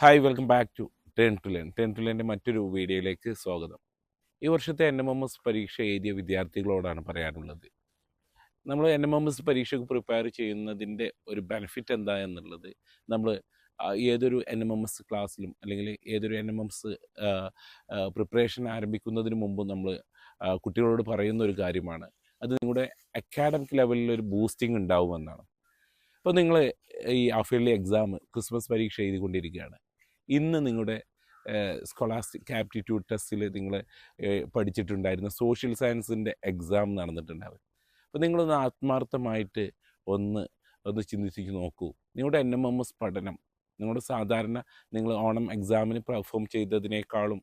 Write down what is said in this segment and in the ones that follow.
Hi welcome back to turn to learn turn to ലേന്റെ മറ്റൊരു വീഡിയോയിലേക്ക് സ്വാഗതം. ഈ വർഷത്തെ എൻ എം എം എസ് പരീക്ഷ എഴുതിയ വിദ്യാർത്ഥികളോടാണ് പറയാനുള്ളത്. നമ്മൾ എൻ എം എം എസ് പരീക്ഷയ്ക്ക് പ്രിപ്പയർ ചെയ്യുന്നതിന്റെ ഒരു ബെനിഫിറ്റ് എന്താ എന്നുള്ളത് നമ്മൾ ഏതൊരു എൻ എം എം എസ് ക്ലാസ്സിലും അല്ലെങ്കിൽ ഏതൊരു N M M S preparation ആരംഭിക്കുന്നതിന് മുമ്പ് നമ്മൾ കുട്ടികളോട് പറയുന്ന ഒരു കാര്യമാണ്. അത് നിങ്ങളുടെ അക്കാഡമിക് ലെവലിൽ ഒരു ബൂസ്റ്റിംഗ് ഉണ്ടാവുമെന്നാണ്. അപ്പോൾ നിങ്ങൾ ഈ അഫിയർലി എക്സാം ക്രിസ്മസ് പരീക്ഷ എഴുതിക്കൊണ്ടിരിക്കുകയാണ്. ഇന്ന് നിങ്ങളുടെ സ്കോളാസ്റ്റിക് ആപ്റ്റിറ്റ്യൂഡ് ടെസ്റ്റിൽ നിങ്ങൾ പഠിച്ചിട്ടുണ്ടായിരുന്ന സോഷ്യൽ സയൻസിന്റെ എക്സാം നടന്നിട്ടുണ്ടാവും അപ്പോൾ നിങ്ങളൊന്ന് ആത്മാർത്ഥമായിട്ട് ഒന്ന് ഒന്ന് ചിന്തിച്ച് നോക്കൂ. നിങ്ങളുടെ എൻ എം എം എസ് പഠനം നിങ്ങളുടെ സാധാരണ നിങ്ങൾ ഓണം എക്സാമിന് പെർഫോം ചെയ്തതിനേക്കാളും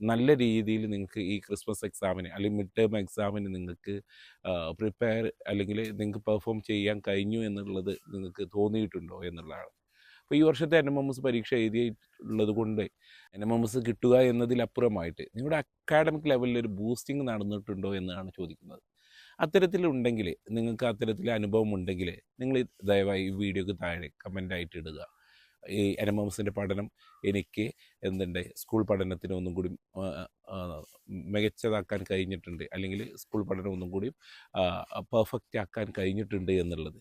നല്ല രീതിയിൽ നിങ്ങൾക്ക് ഈ ക്രിസ്മസ് എക്സാമിന് അല്ലെങ്കിൽ മിഡ് ടേം എക്സാമിന് നിങ്ങൾക്ക് പ്രിപ്പയർ അല്ലെങ്കിൽ നിങ്ങൾക്ക് പെർഫോം ചെയ്യാൻ കഴിഞ്ഞു എന്നുള്ളത് നിങ്ങൾക്ക് തോന്നിയിട്ടുണ്ടോ എന്നുള്ളതാണ്. അപ്പോൾ ഈ വർഷത്തെ എൻ എം എം എസ് പരീക്ഷ എഴുതിയിട്ടുള്ളത് കൊണ്ട് എൻ എം എം എസ് കിട്ടുക എന്നതിലപ്പുറമായിട്ട് നിങ്ങളുടെ അക്കാഡമിക് ലെവലിൽ ഒരു ബൂസ്റ്റിംഗ് നടന്നിട്ടുണ്ടോ എന്നാണ് ചോദിക്കുന്നത്. അത്തരത്തിലുണ്ടെങ്കിൽ നിങ്ങൾക്ക് അത്തരത്തിലെ അനുഭവം ഉണ്ടെങ്കിൽ നിങ്ങൾ ദയവായി ഈ വീഡിയോക്ക് താഴെ കമന്റായിട്ട് ഇടുക. ഈ എൻ എം എം എസിന്റെ പഠനം എനിക്ക് എന്തുണ്ട്? സ്കൂൾ പഠനത്തിന് ഒന്നും കൂടി മികച്ചതാക്കാൻ കഴിഞ്ഞിട്ടുണ്ട്. അല്ലെങ്കിൽ സ്കൂൾ പഠനം ഒന്നും കൂടി പെർഫെക്റ്റ് ആക്കാൻ കഴിഞ്ഞിട്ടുണ്ട് എന്നുള്ളത്.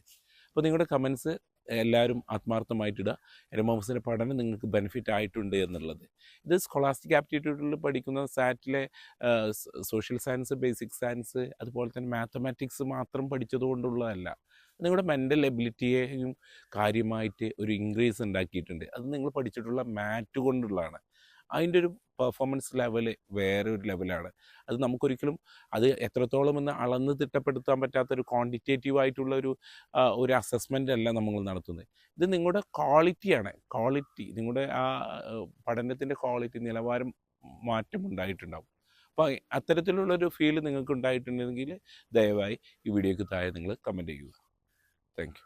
അപ്പോൾ നിങ്ങളുടെ കമൻസ് എല്ലാവരും ആത്മാർത്ഥമായിട്ടിടുക. എരമോമസിന്റെ പഠനം നിങ്ങൾക്ക് ബെനിഫിറ്റ് ആയിട്ടുണ്ട് എന്നുള്ളത്. ഇത് സ്കോളാസ്റ്റിക് ആപ്റ്റിറ്റ്യൂഡിൽ പഠിക്കുന്ന സാറ്റിലെ സോഷ്യൽ സയൻസ് ബേസിക് സയൻസ് അതുപോലെ തന്നെ മാത്തമാറ്റിക്സ് മാത്രം പഠിച്ചതുകൊണ്ടുള്ളതല്ല നിങ്ങളുടെ മെന്റൽ എബിലിറ്റിയെയും കാര്യമായിട്ട് ഒരു ഇൻക്രീസ് ഉണ്ടാക്കിയിട്ടുണ്ട്. അത് നിങ്ങൾ പഠിച്ചിട്ടുള്ള മാറ്റ് കൊണ്ടുള്ളതാണ്. അതിന്റെ ഒരു പെർഫോമൻസ് ലെവൽ വേറെ ഒരു ലെവലാണ് അത് നമുക്കൊരിക്കലും അത് എത്രത്തോളം എന്ന് അളന്ന് തിട്ടപ്പെടുത്താൻ പറ്റാത്ത ഒരു ക്വാണ്ടിറ്റേറ്റീവ് ആയിട്ടുള്ള ഒരു ഒരു അസസ്മെന്റ് അല്ല നമ്മൾ നടത്തുന്നത് ഇത് നിങ്ങളുടെ ക്വാളിറ്റിയാണ് ക്വാളിറ്റി നിങ്ങളുടെ ആ പഠനത്തിന്റെ ക്വാളിറ്റി നിലവാരം മാറ്റം ഉണ്ടായിട്ടുണ്ടാവും. അപ്പോൾ അത്തരത്തിലുള്ളൊരു ഫീൽ നിങ്ങൾക്ക് ഉണ്ടായിട്ടുണ്ടെങ്കിൽ ദയവായി ഈ വീഡിയോയ്ക്ക് താഴെ നിങ്ങൾ കമന്റ് ചെയ്യുക. താങ്ക്